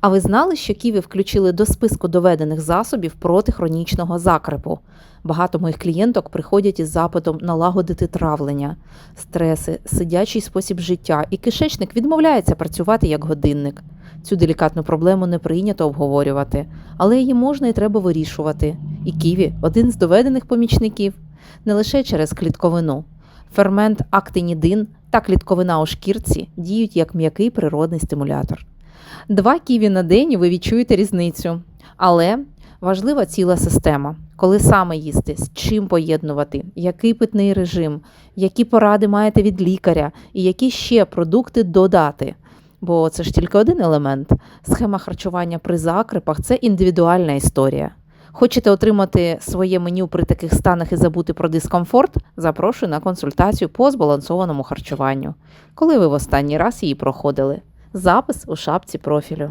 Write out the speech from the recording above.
А ви знали, що ківі включили до списку доведених засобів проти хронічного закрепу? Багато моїх клієнток приходять із запитом налагодити травлення, стреси, сидячий спосіб життя, і кишечник відмовляється працювати як годинник. Цю делікатну проблему не прийнято обговорювати, але її можна і треба вирішувати. І ківі один з доведених помічників не лише через клітковину. Фермент актинідин та клітковина у шкірці діють як м'який природний стимулятор. Два ківі на день ви відчуєте різницю. Але важлива ціла система. Коли саме їсти, з чим поєднувати, який питний режим, які поради маєте від лікаря і які ще продукти додати. Бо це ж тільки один елемент. Схема харчування при закрипах це індивідуальна історія. Хочете отримати своє меню при таких станах і забути про дискомфорт? Запрошую на консультацію по збалансованому харчуванню. Коли ви в останній раз її проходили? Запис у шапці профілю.